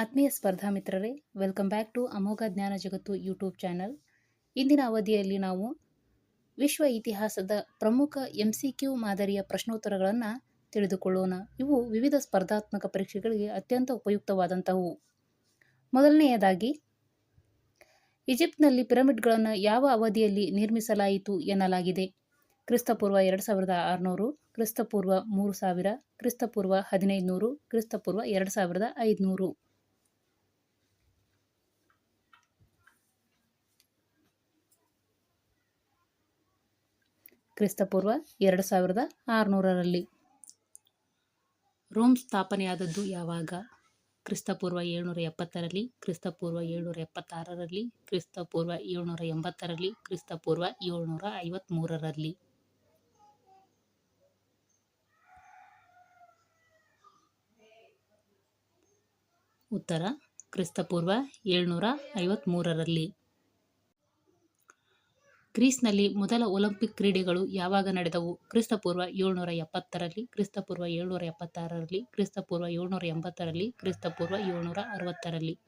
ಆತ್ಮೀಯ ಸ್ಪರ್ಧಾ ಮಿತ್ರರೇ ವೆಲ್ಕಮ್ ಬ್ಯಾಕ್ ಟು ಅಮೋಘ ಜ್ಞಾನ ಜಗತ್ತು ಯೂಟ್ಯೂಬ್ ಚಾನಲ್ ಇಂದಿನ ಅವಧಿಯಲ್ಲಿ ನಾವು ವಿಶ್ವ ಇತಿಹಾಸದ ಪ್ರಮುಖ ಎಂ ಸಿ ಕ್ಯೂ ಮಾದರಿಯ ಪ್ರಶ್ನೋತ್ತರಗಳನ್ನು ತಿಳಿದುಕೊಳ್ಳೋಣ. ಇವು ವಿವಿಧ ಸ್ಪರ್ಧಾತ್ಮಕ ಪರೀಕ್ಷೆಗಳಿಗೆ ಅತ್ಯಂತ ಉಪಯುಕ್ತವಾದಂತಹವು. ಮೊದಲನೆಯದಾಗಿ, ಈಜಿಪ್ಟ್ನಲ್ಲಿ ಪಿರಮಿಡ್ಗಳನ್ನು ಯಾವ ಅವಧಿಯಲ್ಲಿ ನಿರ್ಮಿಸಲಾಯಿತು ಎನ್ನಲಾಗಿದೆ. ಕ್ರಿಸ್ತಪೂರ್ವ ಎರಡು ಸಾವಿರದ ಆರುನೂರು, ಕ್ರಿಸ್ತಪೂರ್ವ ಮೂರು ಸಾವಿರ, ಕ್ರಿಸ್ತಪೂರ್ವ ಹದಿನೈದು ನೂರು ಕ್ರಿಸ್ತಪೂರ್ವ ಎರಡು ಸಾವಿರದ ಐದುನೂರು. ಕ್ರಿಸ್ತಪೂರ್ವ ಎರಡು ಸಾವಿರದ ಆರುನೂರರಲ್ಲಿ. ರೋಮ್ ಸ್ಥಾಪನೆಯಾದದ್ದು ಯಾವಾಗ? ಕ್ರಿಸ್ತಪೂರ್ವ ಏಳ್ನೂರ ಎಪ್ಪತ್ತರಲ್ಲಿ, ಕ್ರಿಸ್ತಪೂರ್ವ ಏಳ್ನೂರ ಎಪ್ಪತ್ತಾರರಲ್ಲಿ, ಕ್ರಿಸ್ತಪೂರ್ವ ಏಳ್ನೂರ ಎಂಬತ್ತರಲ್ಲಿ, ಕ್ರಿಸ್ತಪೂರ್ವ ಏಳ್ನೂರ ಐವತ್ತ್ಮೂರರಲ್ಲಿ ಉತ್ತರ, ಕ್ರಿಸ್ತಪೂರ್ವ ಏಳ್ನೂರ ಐವತ್ತ್ಮೂರರಲ್ಲಿ ಗ್ರೀಸ್ನಲ್ಲಿ ಮೊದಲ ಒಲಿಂಪಿಕ್ ಕ್ರೀಡೆಗಳು ಯಾವಾಗ ನಡೆದವು? ಕ್ರಿಸ್ತಪೂರ್ವ ಏಳ್ನೂರ ಎಪ್ಪತ್ತರಲ್ಲಿ, ಕ್ರಿಸ್ತಪೂರ್ವ ಏಳ್ನೂರ ಎಪ್ಪತ್ತಾರರಲ್ಲಿ, ಕ್ರಿಸ್ತಪೂರ್ವ ಏಳ್ನೂರ ಎಂಬತ್ತರಲ್ಲಿ, ಕ್ರಿಸ್ತಪೂರ್ವ ಏಳ್ನೂರ ಅರವತ್ತರಲ್ಲಿ.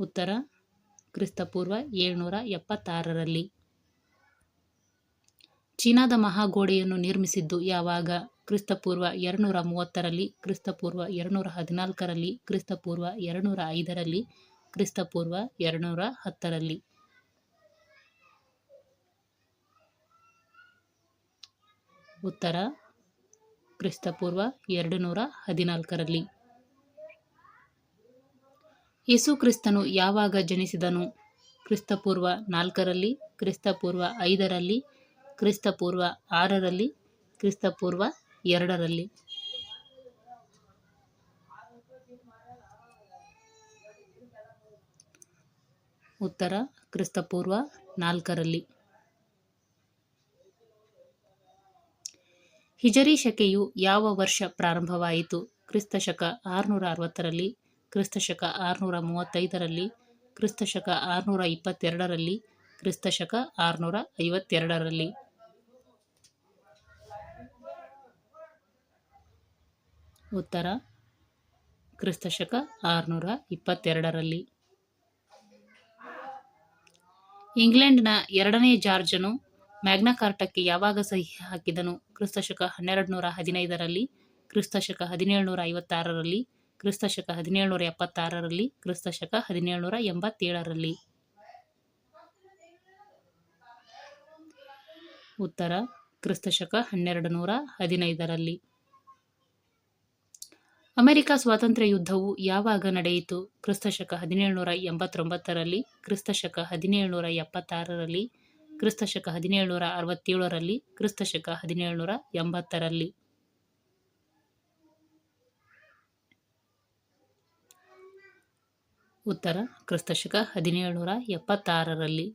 ಉತ್ತರ, ಕ್ರಿಸ್ತಪೂರ್ವ ಏಳ್ನೂರ ಎಪ್ಪತ್ತಾರರಲ್ಲಿ. ಚೀನಾದ ಮಹಾಗೋಡೆಯನ್ನು ನಿರ್ಮಿಸಿದ್ದು ಯಾವಾಗ? ಕ್ರಿಸ್ತಪೂರ್ವ ಎರಡುನೂರ ಮೂವತ್ತರಲ್ಲಿ, ಕ್ರಿಸ್ತಪೂರ್ವ ಎರಡುನೂರ ಹದಿನಾಲ್ಕರಲ್ಲಿ, ಕ್ರಿಸ್ತಪೂರ್ವ ಎರಡುನೂರ ಐದರಲ್ಲಿ ಕ್ರಿಸ್ತಪೂರ್ವ ಎರಡುನೂರ ಹತ್ತರಲ್ಲಿ. ಉತ್ತರ, ಕ್ರಿಸ್ತಪೂರ್ವ ಎರಡು ನೂರ ಹದಿನಾಲ್ಕರಲ್ಲಿ. ಯೇಸು ಕ್ರಿಸ್ತನು ಯಾವಾಗ ಜನಿಸಿದನು? ಕ್ರಿಸ್ತಪೂರ್ವ ನಾಲ್ಕರಲ್ಲಿ, ಕ್ರಿಸ್ತಪೂರ್ವ ಐದರಲ್ಲಿ, ಕ್ರಿಸ್ತಪೂರ್ವ ಆರರಲ್ಲಿ, ಕ್ರಿಸ್ತಪೂರ್ವ ಎರಡರಲ್ಲಿ. ಉತ್ತರ ಕ್ರಿಸ್ತಪೂರ್ವ ನಾಲ್ಕರಲ್ಲಿ. ಹಿಜರಿ ಶಕೆಯು ಯಾವ ವರ್ಷ ಪ್ರಾರಂಭವಾಯಿತು? ಕ್ರಿಸ್ತಶಕ ಆರುನೂರ ಅರವತ್ತರಲ್ಲಿ ಕ್ರಿಸ್ತಶಕ ಆರುನೂರ ಮೂವತ್ತೈದರಲ್ಲಿ ಕ್ರಿಸ್ತಶಕ ಆರುನೂರ ಇಪ್ಪತ್ತೆರಡರಲ್ಲಿ ಕ್ರಿಸ್ತಶಕ ಆರುನೂರ ಐವತ್ತೆರಡರಲ್ಲಿ. ಉತ್ತರ ಕ್ರಿಸ್ತಶಕ ಆರುನೂರ ಇಪ್ಪತ್ತೆರಡರಲ್ಲಿ. ಇಂಗ್ಲೆಂಡ್ನ ಎರಡನೇ ಜಾರ್ಜನು ಮ್ಯಾಗ್ನಾ ಕಾರ್ಟಕ್ಕೆ ಯಾವಾಗ ಸಹಿ ಹಾಕಿದನು? ಕ್ರಿಸ್ತಶಕ ಹನ್ನೆರಡು ನೂರ ಹದಿನೈದರಲ್ಲಿ, ಕ್ರಿಸ್ತಶಕ ಹದಿನೇಳುನೂರ ಐವತ್ತಾರರಲ್ಲಿ, ಕ್ರಿಸ್ತಶಕ ಹದಿನೇಳುನೂರ ಎಪ್ಪತ್ತಾರರಲ್ಲಿ, ಕ್ರಿಸ್ತಶಕ ಹದಿನೇಳುನೂರ ಎಂಬತ್ತೇಳರಲ್ಲಿ. ಉತ್ತರ, ಕ್ರಿಸ್ತಶಕ ಹನ್ನೆರಡು ನೂರ ಹದಿನೈದರಲ್ಲಿ. ಅಮೆರಿಕ ಸ್ವಾತಂತ್ರ್ಯ ಯುದ್ಧವು ಯಾವಾಗ ನಡೆಯಿತು? ಕ್ರಿಸ್ತಶಕ ಹದಿನೇಳುನೂರ ಎಂಬತ್ತೊಂಬತ್ತರಲ್ಲಿ, ಕ್ರಿಸ್ತಶಕ ಹದಿನೇಳುನೂರ ಎಪ್ಪತ್ತಾರರಲ್ಲಿ, ಕ್ರಿಸ್ತಶಕ ಹದಿನೇಳುನೂರ ಅರವತ್ತೇಳರಲ್ಲಿ, ಕ್ರಿಸ್ತಶಕ ಹದಿನೇಳುನೂರ ಎಂಬತ್ತರಲ್ಲಿ. ಉತ್ತರ, ಕ್ರಿಸ್ತಶಕ ಹದಿನೇಳುನೂರ ಎಪ್ಪತ್ತಾರರಲ್ಲಿ.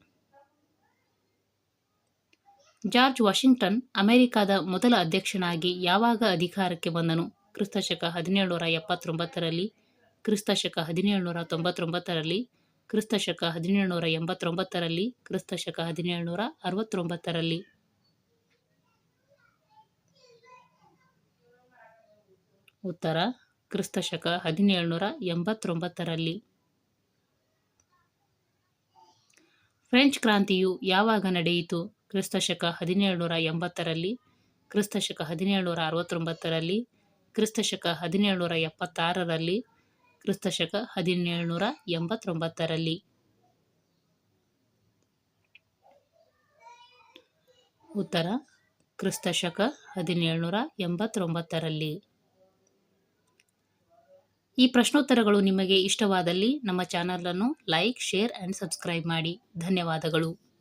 ಜಾರ್ಜ್ ವಾಷಿಂಗ್ಟನ್ ಅಮೆರಿಕದ ಮೊದಲ ಅಧ್ಯಕ್ಷನಾಗಿ ಯಾವಾಗ ಅಧಿಕಾರಕ್ಕೆ ಬಂದನು? ಕ್ರಿಸ್ತಶಕ ಹದಿನೇಳುನೂರ ಎಪ್ಪತ್ತೊಂಬತ್ತರಲ್ಲಿ, ಕ್ರಿಸ್ತಶಕ ಹದಿನೇಳುನೂರ ತೊಂಬತ್ತೊಂಬತ್ತರಲ್ಲಿ, ಕ್ರಿಸ್ತಶಕ ಹದಿನೇಳುನೂರ ಎಂಬತ್ತೊಂಬತ್ತರಲ್ಲಿ, ಕ್ರಿಸ್ತಶಕ ಹದಿನೇಳುನೂರ ಅರವತ್ತೊಂಬತ್ತರಲ್ಲಿ. ಉತ್ತರ, ಕ್ರಿಸ್ತಶಕ ಹದಿನೇಳುನೂರ ಎಂಬತ್ತೊಂಬತ್ತರಲ್ಲಿ. ಫ್ರೆಂಚ್ ಕ್ರಾಂತಿಯು ಯಾವಾಗ ನಡೆಯಿತು? ಕ್ರಿಸ್ತಶಕ ಹದಿನೇಳುನೂರ ಎಂಬತ್ತರಲ್ಲಿ, ಕ್ರಿಸ್ತಶಕ ಹದಿನೇಳುನೂರ ಅರವತ್ತೊಂಬತ್ತರಲ್ಲಿ ಕ್ರಿಸ್ತಶಕ ಹದಿನೇಳುನೂರ ಎಪ್ಪತ್ತಾರರಲ್ಲಿ, ಕ್ರಿಸ್ತಶಕ ಹದಿನೇಳುನೂರ ಎಂಬತ್ತೊಂಬತ್ತರಲ್ಲಿ. ಉತ್ತರ, ಕ್ರಿಸ್ತಶಕ ಹದಿನೇಳುನೂರ ಎಂಬತ್ತೊಂಬತ್ತರಲ್ಲಿ. ಈ ಪ್ರಶ್ನೋತ್ತರಗಳು ನಿಮಗೆ ಇಷ್ಟವಾದಲ್ಲಿ ನಮ್ಮ ಚಾನಲನ್ನು ಲೈಕ್, ಶೇರ್ ಆ್ಯಂಡ್ ಸಬ್ಸ್ಕ್ರೈಬ್ ಮಾಡಿ. ಧನ್ಯವಾದಗಳು.